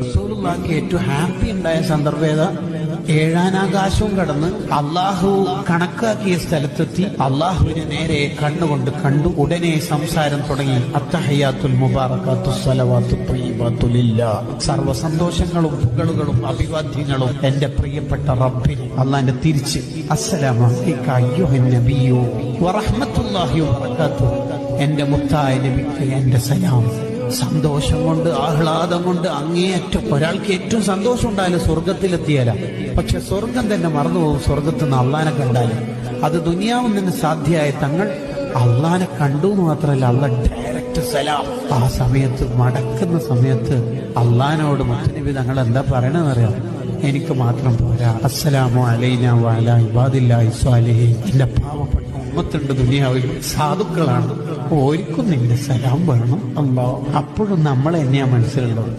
റസൂലുള്ളാഹിക്ക് ഏറ്റവും ഹാപ്പി ഉണ്ടായ സന്ദർഭം ഏതാ? ഏഴാനാകാശവും കടന്ന് അള്ളാഹു കണക്കാക്കിയ സ്ഥലത്തെത്തി. അള്ളാഹുവിനെ നേരെ കണ്ണുകൊണ്ട് കണ്ടു. ഉടനെ സംസാരം തുടങ്ങി. അത്തഹയാത്തുൽ മുബാറക്കാത്തു സലവാത്തു ത്വയ്യിബാത്തുലില്ലാ. സർവ സന്തോഷങ്ങളും പുകളുകളും അഭിവാദ്യങ്ങളും എന്റെ പ്രിയപ്പെട്ട റബ്ബിന് അള്ളാന്റെ തിരിച്ച്. അസ്സലാമു വറഹ്മത്തുള്ളാഹി വബറകാതുഹു എന്റെ മുത്തായ നബിക്ക് എന്റെ സലാം. സന്തോഷം കൊണ്ട് ആഹ്ലാദം കൊണ്ട് അങ്ങേയറ്റം ഒരാൾക്ക് ഏറ്റവും സന്തോഷം ഉണ്ടായാലും സ്വർഗത്തിലെത്തിയാല പക്ഷെ സ്വർഗം തന്നെ മറന്നുപോകും സ്വർഗത്തിൽ നിന്ന് അള്ളാനെ കണ്ടാൽ. അത് ദുനിയാവിൽ നിന്ന് സാധ്യമായ തങ്ങൾ അള്ളാനെ കണ്ടു എന്ന് മാത്രമല്ല അള്ള ഡയറക്റ്റ് സലാം. ആ സമയത്ത് മടക്കുന്ന സമയത്ത് അള്ളഹാനോട് മുത്തനബി തങ്ങൾ എന്താ പറയണെന്നറിയാം എനിക്ക് മാത്രം പോരാ. അസ്സലാമു അലൈന വാല ഇബാദില്ലാഹി സ്വാലിഹീൻ. എന്റെ പാവപ്പെട്ട ഉമ്മത്തുണ്ട് ദുനിയാവിൽ സാധുക്കളാണ്. ഓർക്കും നിന്റെ സലാം വേണം അപ്പോഴും നമ്മളെ തന്നെയാ മനസ്സിലുള്ളത്.